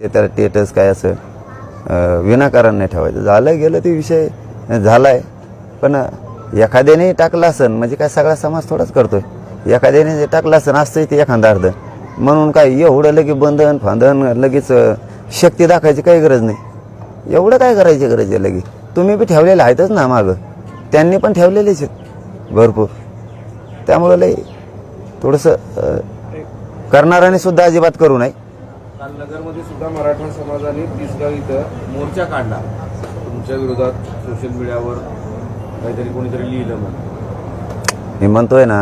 ते त्याला टेटस काय असं विनाकारण नाही ठेवायचं. झालं गेलं ते विषय झालाय. पण एखाद्याने टाकला असन म्हणजे काय सगळा समाज थोडाच करतोय. एखाद्याने जे टाकला असन असतं ते एखादा अर्ध. म्हणून काय एवढं लगेच बंधन फांधन लगेच शक्ती दाखवायची काही गरज नाही. एवढं काय करायची गरज आहे लगेच? तुम्ही बी ठेवलेले आहेतच ना मागं. त्यांनी पण ठेवलेलेच आहेत भरपूर. त्यामुळं लई थोडंसं करणाऱ्याने सुद्धा अजिबात करू नये. काल नगरमध्ये सुद्धा मराठा समाजाने तिसगाव इथं मोर्चा काढला. तुमच्या विरोधात सोशल मीडियावर काहीतरी कोणीतरी लिहिलं म्हणून. मी म्हणतोय ना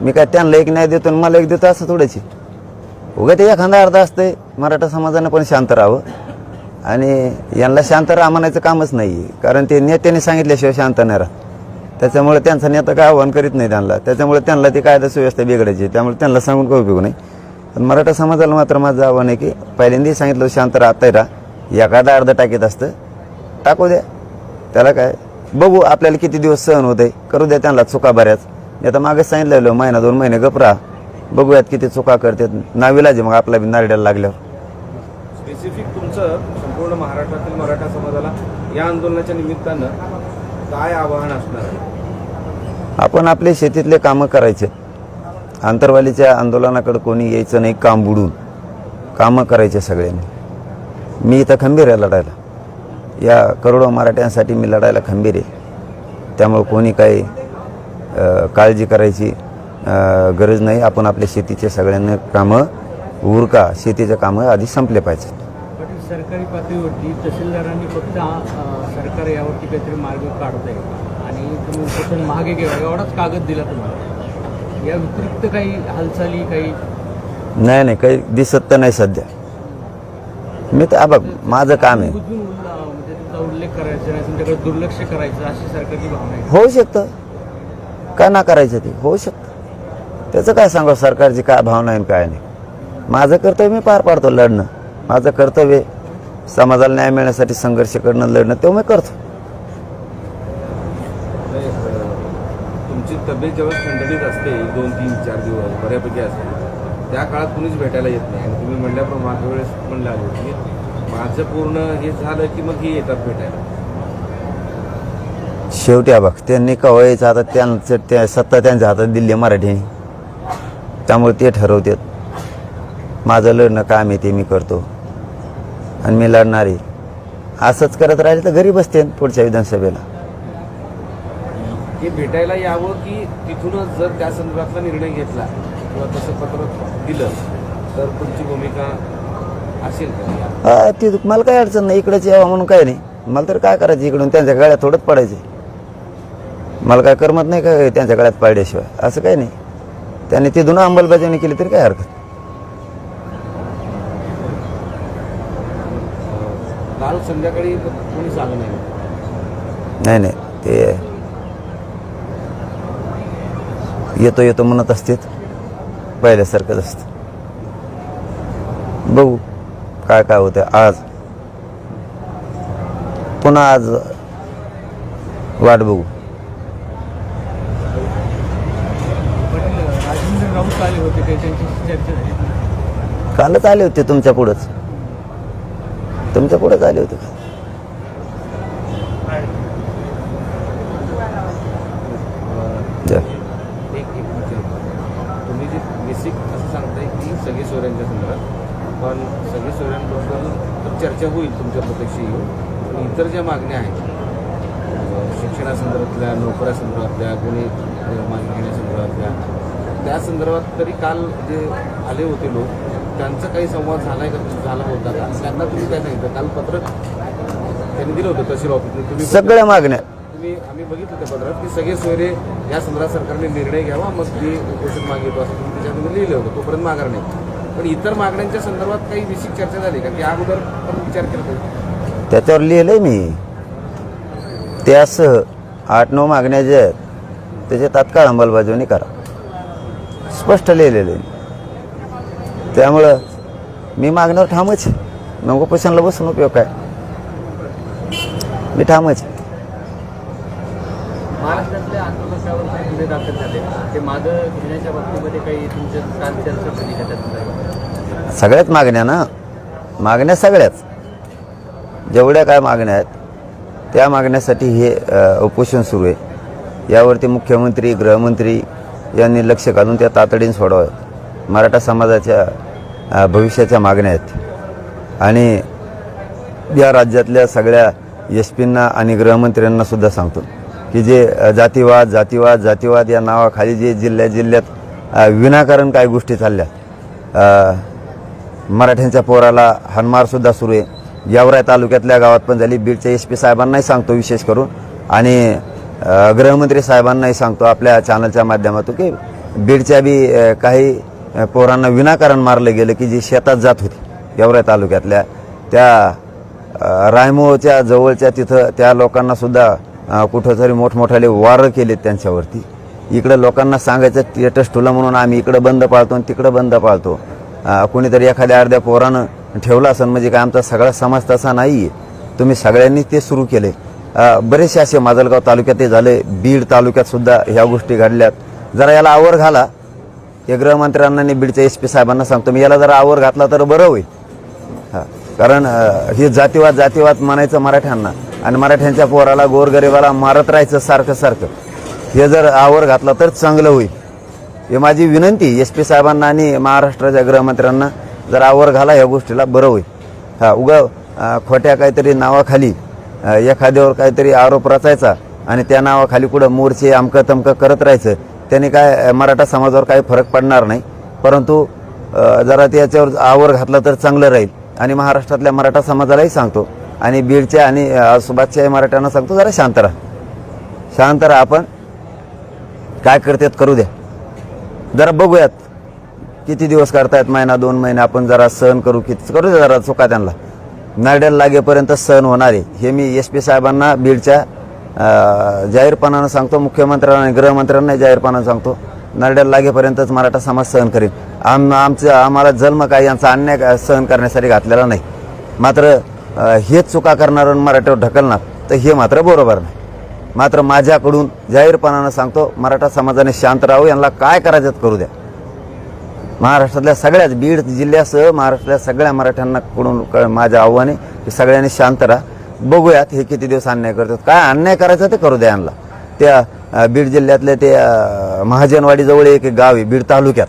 मी काय त्यांना एक न्याय देतो आणि मला एक देतो असं थोडंच उगा ते एखादा अर्ध असते मराठा समाजानं पण शांत राहावं. आणि यांना शांत राहा म्हणायचं कामच नाही कारण ते नेत्याने सांगितल्याशिवाय शांत नाही राहत. त्याच्यामुळे त्यांचा नेता काय आव्हान करीत नाही त्यांना. त्याच्यामुळे त्यांना ती कायदा सुव्यवस्था बिघडायची. त्यामुळे त्यांना सांगून काही उपयोग नाही. पण मराठा समाजाला मात्र माझं आव्हान आहे की पहिल्यांदाही सांगितलं शांत राहताय राहा. एखादा अर्ध टाकीत असतं टाकू द्या. त्याला काय? बघू आपल्याला किती दिवस सहन होते करू द्या त्यांना चुका बऱ्याच. नाही तर मागे सांगितलेलं महिना दोन महिने गपरा बघूयात किती चुका करतात. नाविलाज आहे मग आपला बी नारड्याला लागल्यावर. स्पेसिफिक तुमचं संपूर्ण महाराष्ट्रातील मराठा समाजाला या आंदोलनाच्या निमित्तानं काय आवाहन असणार आहे? आपण आपले शेतीतले कामं करायचे. आंतरवालीच्या आंदोलनाकडे कोणी यायचं नाही काम बुडून. कामं करायचे सगळ्यांनी. मी इथं खंबीर आहे लढायला. या करोडो मराठ्यांसाठी मी लढायला खंबीर आहे. त्यामुळं कोणी काही काळजी करायची गरज नाही. आपण आपल्या शेतीचे सगळ्यांना कामं उरका. शेतीचे कामं आधी संपले पाहिजेत. सरकारी पातळीवरती तहसीलदारांनी फक्त सरकार यावरती काहीतरी मार्ग काढत आहे आणि तुम्ही उपोषण मागे घ्या एवढाच कागद दिला तुम्हाला. या व्यतिरिक्त काही हालचाली काही नाही नाही काही दिसत तर नाही सध्या. मी तर बघ माझं काम आहे. म्हणजे तुमचा उल्लेख करायचा नाही तुमच्याकडे दुर्लक्ष करायचं अशी सरकारची भावना आहे. होऊ शकतं. का ना करायचं ते? होऊ शकतं. त्याचं काय सांगा सरकारची काय भावना आहे आणि काय नाही? माझं कर्तव्य मी पार पाडतो लढणं. माझं कर्तव्य समाजाला न्याय मिळण्यासाठी संघर्ष करणं लढणं ते मी करतो नाही, अं, तुमची तब्येत जेव्हा खंडणीत असते दोन तीन चार दिवस बऱ्यापैकी असते त्या काळात कुणीच भेटायला येत नाही. आणि तुम्ही म्हणल्याप्रमाणे मागच्या वेळेस म्हणलं आलो की माझं पूर्ण हे झालं की मग हे येतात भेटायला. शेवटी बघ त्यांनी कवायचं आता त्यांचं त्या सत्ता त्यांच्या हातात दिली आहे मराठीने. त्यामुळे ते ठरवतात. माझं लढणं काम आहे ते मी करतो. आणि मी लढणार आहे. असंच करत राहिले तर घरी बसते पुढच्या विधानसभेला. हे भेटायला यावं की तिथूनच जर त्या संदर्भातला निर्णय घेतला किंवा तसं पत्र दिलं तर तुमची भूमिका असेल का? ती मला काय अडचण नाही. इकडेच यावं म्हणून काय नाही. मला तर काय करायचं इकडून? त्यांच्या गळ्यात थोडंच पडायचे. मला काय करमत नाही काय त्यांच्या गळ्यात पाडल्याशिवाय? असं काही नाही. त्यांनी तिथून अंमलबजावणी केली तरी काय हरकत काल संध्याकाळी कोणीच आलं नाही नाही नाही. ते येतो येतो म्हणत असतात पहिल्यासारखंच असतं. बघू काय काय होतं आज. पुन्हा आज वाट बघू. कालच आले होते तुमच्या पुढंच. तुमच्या पुढंच आले होते काल. जा. एक एक म्हणजे तुम्ही जे बेसिक असं सांगताय की सगळे सोयऱ्यांच्या संदर्भात. पण सगळे सोयऱ्यांबद्दल तर चर्चा होईल तुमच्या प्रत्यक्ष येऊन पण इतर ज्या मागण्या आहेत शिक्षणासंदर्भातल्या नोकऱ्यासंदर्भातल्या कोणी मागणी घेण्यासंदर्भातल्या त्या संदर्भात तरी काल जे आले होते लोक त्यांचा काही संवाद झालाय का झाला होता का? त्यांना तुम्ही काय सांगितलं? काल पत्र त्यांनी दिलं होतं तहसील ऑफिसने. तुम्ही सगळ्या मागण्या. तुम्ही आम्ही बघितलं त्या पत्रात की सगळे सोयरे या संदर्भात सरकारने निर्णय घ्यावा मग ती उपोषण मागितो असं तुम्ही त्याच्यामध्ये लिहिलं होतं. तोपर्यंत माघार नाही. पण इतर मागण्यांच्या संदर्भात काही विशिक चर्चा झाली का? की अगोदर पण विचार केला पाहिजे. त्याच्यावर लिहिलंय मी. त्यासह आठ नऊ मागण्या ज्या आहेत त्याची तात्काळ अंमलबजावणी करा. स्पष्ट लिहिलेलं आहे. त्यामुळं मी मागण्यावर ठामच. नको पैशांना बसून उपयोग काय? मी ठामच. महाराष्ट्रातल्या गुन्हे दाखल झाले. ते मागं घेण्याच्या बाबतीमध्ये काही तुमच्या काल चर्चा झाली का त्या सगळ्याच मागण्या ना मागण्या सगळ्याच. जेवढ्या काय मागण्या आहेत त्या मागण्यासाठी हे उपोषण सुरू आहे. यावरती मुख्यमंत्री गृहमंत्री यांनी लक्ष घालून त्या तातडीने सोडाव्यात मराठा समाजाच्या भविष्याच्या मागण्या आहेत. आणि या राज्यातल्या सगळ्या एस पींना आणि गृहमंत्र्यांना सुद्धा सांगतो की जे जातीवाद जातीवाद जातीवाद या नावाखाली जे जिल्ह्या जिल्ह्यात विनाकारण काही गोष्टी चालल्या मराठ्यांच्या पोराला हनमारसुद्धा सुरू आहे. यावराय तालुक्यातल्या गावात पण झाली. बीडच्या एस पी साहेबांनाही सांगतो विशेष करून. आणि गृहमंत्री साहेबांनाही सांगतो आपल्या चॅनलच्या माध्यमातून की बीडच्या बी काही पोरांना विनाकारण मारलं गेलं की जी शेतात जात होती यावराय तालुक्यातल्या त्या रायमोच्या जवळच्या तिथं त्या लोकांनासुद्धा कुठंतरी मोठमोठाले वारं केलेत त्यांच्यावरती. इकडं लोकांना सांगायचं टेटस ठुलं म्हणून आम्ही इकडं बंद पाळतो आणि तिकडं बंद पाळतो. कोणीतरी एखाद्या अर्ध्या पोरानं ठेवलं असेल म्हणजे काय आमचा सगळा समाज तसा नाही आहे तुम्ही सगळ्यांनी ते सुरू केले. बरेचसे असे माजलगाव तालुक्यातही झाले बीड तालुक्यात सुद्धा ह्या गोष्टी घडल्यात. जरा याला आवर घाला. हे गृहमंत्र्यांना आणि बीडच्या एस पी साहेबांना सांगतो मी याला जरा आवर घातला तर बरं होईल. हां कारण हे जातीवाद जातीवाद म्हणायचं मराठ्यांना. आणि मराठ्यांच्या पोराला गोरगरिबाला मारत राहायचं सारखं सारखं. हे जर आवर घातला तर चांगलं होईल. ही माझी विनंती एस पी साहेबांना आणि महाराष्ट्राच्या गृहमंत्र्यांना जर आवर घाला या गोष्टीला बरं होईल. हा उगा खोट्या काहीतरी नावाखाली एखाद्यावर काहीतरी आरोप रचायचा आणि त्या नावाखाली कुठं मोर्चे आमकं तमकं करत राहायचं त्याने काय मराठा समाजावर काही फरक पडणार नाही. परंतु जरा त्याच्यावर आवर घातला तर चांगलं राहील. आणि महाराष्ट्रातल्या मराठा समाजालाही सांगतो. आणि बीडच्या आणि सुभाषच्या मराठ्यांना सांगतो जरा शांत राहा. शांत राहा आपण. काय करतात करू द्या. जरा बघूयात. किती दिवस करतायत? महिना दोन महिने आपण जरा सहन करू किती करू जरा चुका त्यांना. नारड्याल लागेपर्यंत सहन होणार आहे. हे मी एस पी साहेबांना बीडच्या जाहीरपणानं सांगतो मुख्यमंत्र्यांना आणि गृहमंत्र्यांना जाहीरपणानं सांगतो. नारड्याल लागेपर्यंतच मराठा समाज सहन करेन. आम आमचं आम्हाला जन्म काय यांचा अन्याय सहन करण्यासाठी घातलेला नाही. मात्र हेच चुका करणार मराठ्यावर ढकलणार तर हे मात्र बरोबर नाही. मात्र माझ्याकडून जाहीरपणानं सांगतो मराठा समाजाने शांत राहू यांना काय करायचं करू द्या. महाराष्ट्रातल्या सगळ्याच बीड जिल्ह्यासह महाराष्ट्रातल्या सगळ्या मराठ्यांना कडून क- माझं आव्हान आहे की सगळ्यांनी शांत राहा. बघूयात हे किती दिवस अन्याय करतात. काय अन्याय करायचं ते करू द्या यांना. त्या बीड जिल्ह्यातल्या ते महाजनवाडीजवळ एक गाव आहे बीड तालुक्यात.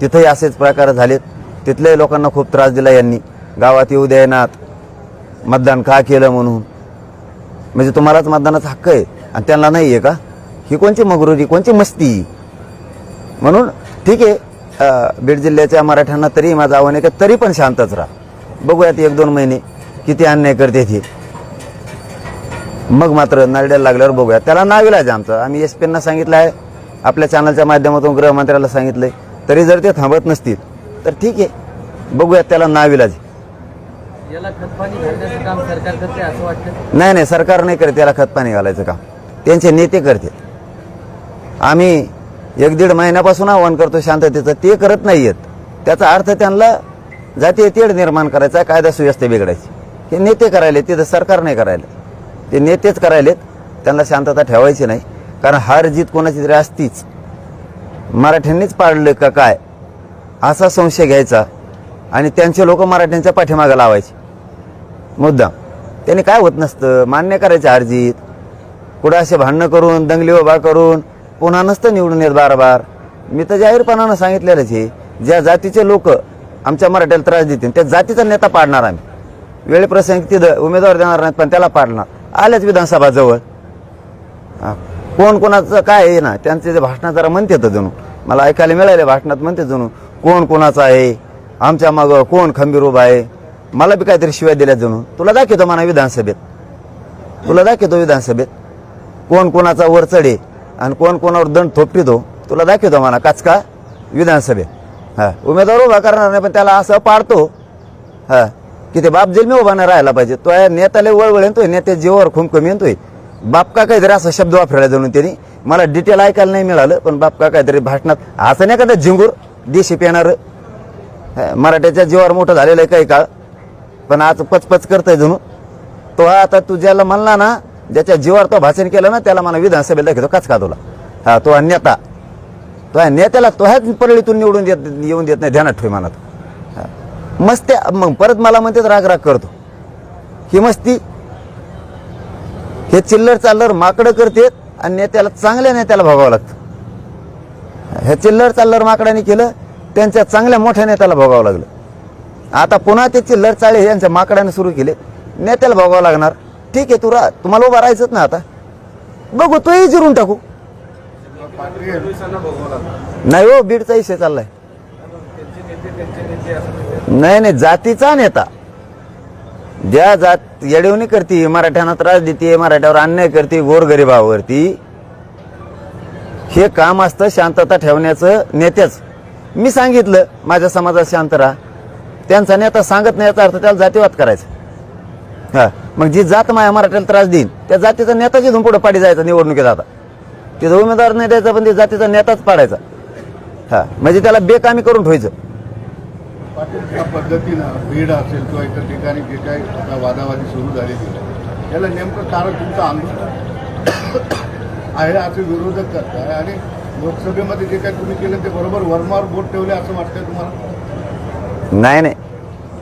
तिथंही असेच प्रकार झालेत. तिथल्याही लोकांना खूप त्रास दिला यांनी. गावात येऊ द्यायनात मतदान का केलं म्हणून. म्हणजे तुम्हालाच मतदानाचा हक्क आहे. आणि त्यांना नाही आहे का? ही कोणची मगरुरी कोणची मस्ती? म्हणून ठीक आहे बीड जिल्ह्याच्या मराठ्यांना तरी माझं आव्हान आहे की तरी पण शांतच राहा. बघूयात एक दोन महिने किती अन्याय करते हे मग मात्र नारड्याला लागल्यावर बघूया त्याला नाव इलाज आमचं. आम्ही एस पींना सांगितलं आहे. आपल्या चॅनलच्या माध्यमातून गृहमंत्र्याला सांगितलंय. तरी जर ते थांबत नसतील तर ठीक आहे. बघूयात त्याला नाव इलाज. आहे. याला खतपाणी घालण्याचं काम सरकार करते असं वाटतं नाही नाही सरकार नाही करते. त्याला खतपाणी घालायचं काम. त्यांचे नेते करतात आम्ही एक दीड महिन्यापासून आव्हान करतो शांततेचं ते करत नाही आहेत त्याचा अर्थ त्यांना जातीय तेढ निर्माण करायचा कायदा सुव्यवस्था बिघडायची. हे नेते करायले तिथं सरकार नाही करायला ते नेतेच करायलेत त्यांना शांतता ठेवायची नाही. कारण हार जीत कोणाची तरी असतीच. मराठ्यांनीच पाडलं का काय? असा संशय घ्यायचा. आणि त्यांचे लोक मराठ्यांच्या पाठीमागं लावायचे. मुद्दाम. त्यांनी काय होत नसतं? मान्य करायचं हारजीत कुठं असे भांडणं करून दंगली उभा करून पुन्हा नसतं निवडून येत बार बार मी तर जाहीरपणानं सांगितलेलंच हे. ज्या जातीचे लोक आमच्या मराठ्याला त्रास देतील त्या जातीचा नेता पाडणार आम्ही. वेळेप्रसंगी तिथं उमेदवार देणार नाहीत पण त्याला पाडणार. आल्याच विधानसभा जवळ कोण कोणाचं काय आहे ना त्यांचे जे भाषणात जरा म्हणते तर जणू. मला ऐकायला मिळाले भाषणात म्हणते जणू. कोण कोणाचं आहे? आमच्या मागं कोण खंबीर उभा आहे? मला बी काहीतरी शिवाय दिल्या जणू. तुला दाखवतो म्हणा विधानसभेत. तुला दाखवतो विधानसभेत. कोण कोणाचा वर चढे आणि कोण कोणावर दंड थोपटितो तुला दाखवतो म्हणा काचका विधानसभेत. हा उमेदवार उभा करणार नाही पण त्याला असं पाडतो. हा की ते बाप जेल मी उभा नाही राहायला पाहिजे. तो या नेत्याला वळवळ येतोय नेत्या जीवावर खुमखुम येतोय. बाप का काहीतरी असा शब्द वापरायला जाणून त्यांनी. मला डिटेल ऐकायला नाही मिळालं पण बाप का काहीतरी भाषणात असं नाही का ते झिंगूर देशी पेणार? मराठ्याच्या जीवावर मोठं झालेलं आहे काही काळ. पण आज पचपच करतंय जणू. तो आता तू ज्याला म्हणला ना ज्याच्या जीवावर तो भाषण केलं ना त्याला मला विधानसभेला दाखवतो काच का तुला? हा तो नेता. तो ह्या नेत्याला तो ह्याच परळीतून निवडून देत येऊन देत नाही ध्यानात ठेव मनात. हा. मस्त्या मग परत मला म्हणतात राग राग करतो. ही मस्ती हे चिल्लर चाललर माकडं करतेत आणि नेत्याला चांगल्या नेत्याला भोगावं लागतं. हे चिल्लर चाललर माकडाने केलं त्यांच्या चांगल्या मोठ्या नेत्याला भोगावं लागलं. आता पुन्हा ते चिल्लर चाळे हे यांच्या माकडाने सुरू केले नेत्याला भोगावं लागणार. ठीक आहे तुरा तुम्हाला उभा राहायचंच ना आता. बघू तोही जिरून टाकू. नाही हो बीडचा इशे चाललाय. नाही नाही जातीचा नेता. ज्या जात येडवणी करते मराठ्यांना त्रास देते मराठ्यावर अन्याय करते गोरगरिबावरती हे काम असतं शांतता ठेवण्याचं नेत्याच. मी सांगितलं माझ्या समाजात शांत राहा. त्यांचा नेता सांगत नाही याचा अर्थ त्याला जातीवाद करायचा. हा. मग जी जात माया मराठ्याला त्रास देईन त्या जातीचा नेता जिथून पुढे पाडी जायचा निवडणुकीत आता. तिथं उमेदवार नाही द्यायचा पण ते जातीचा नेताच पाडायचा. हा. म्हणजे त्याला बेकामी करून ठेवायचं. ज्या पद्धतीनं बीड असेल किंवा इतर ठिकाणी जे काही आता वादावादी सुरू झालेली आहे त्याला नेमकं कारण तुमचं आंदोलन? आहे असे विरोधक करताय आणि लोकसभेमध्ये जे काही तुम्ही केलं ते बरोबर वर्मावर बोट ठेवले असं वाटतंय तुम्हाला? नाही नाही.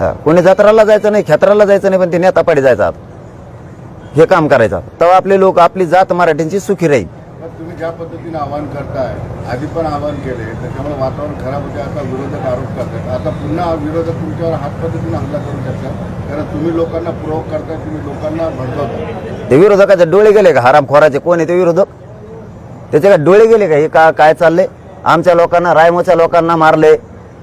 हा. कोणी जत्राला जायचं नाही खेत्राला जायचं नाही पण ते नेता पाडी जायचं. आता हे काम करायचं. तेव्हा आपले लोक आपली जात मराठ्यांची सुखी राहील. तुम्ही ज्या पद्धतीनं आवाहन करताय आधी पण आवाहन केले त्याच्यामुळे वातावरण खराब होते आता विरोधक आरोप करतात. आता पुन्हा विरोधक तुमच्यावर हात पद्धतीने हल्ला करू शकतात. कारण तुम्ही लोकांना प्रोवोक करताय तुम्ही लोकांना भडकवता ते विरोधकाचे डोळे गेले का? हरामखोराचे कोण आहे ते विरोधक? त्याचे का डोळे गेले का? हे का काय चाललंय? आमच्या लोकांना रायमोच्या लोकांना मारले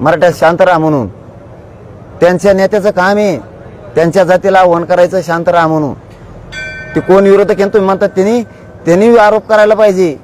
मराठ्यात शांत राहा म्हणून. त्यांच्या नेत्याचं काम आहे. त्यांच्या जातीला आव्हान करायचं शांत राहा म्हणून. ते कोण विरोधक आहे तुम्ही म्हणतात त्यांनी त्यांनी आरोप करायला पाहिजे.